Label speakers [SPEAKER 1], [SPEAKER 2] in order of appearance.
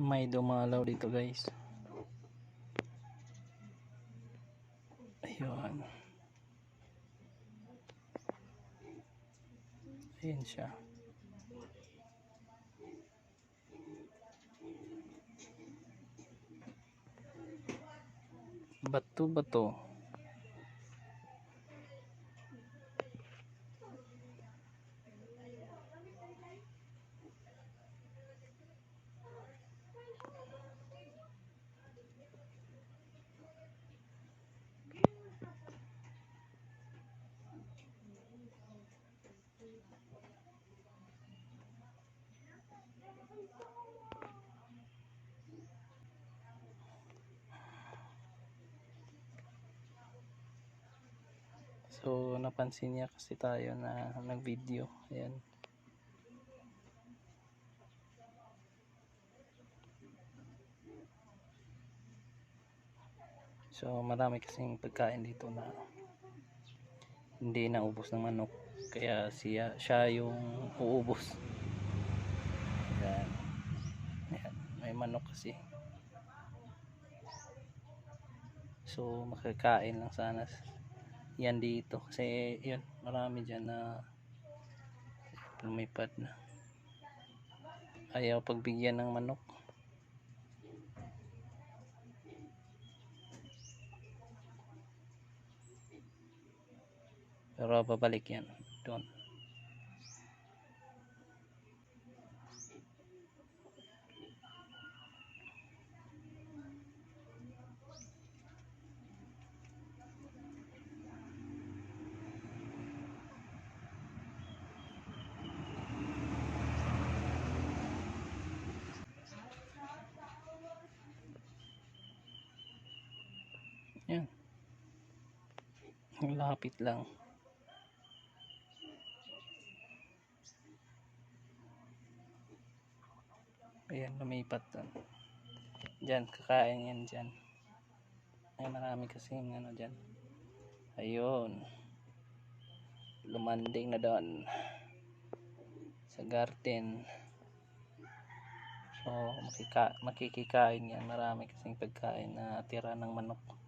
[SPEAKER 1] may dumalaw dito guys. Ayun. Ayun siya. Bato bato So napansin niya kasi tayo na nag video. Ayan. So marami kasing pagkain dito na hindi na ubos ng manok. Kaya siya, siya yung uubos. Ayan. Ayan. May manok kasi. So makakain lang sana yan dito kasi yun marami dyan na lumipad na ayaw pagbigyan ng manok pero babalik yan doon yan ang lapit lang. Ayan lumipat doon dyan kakain yan dyan. Ay marami kasing ano dyan. Ayun. Lumanding na doon sa garden. So makika, makikikain yan. Marami kasing pagkain na tira ng manok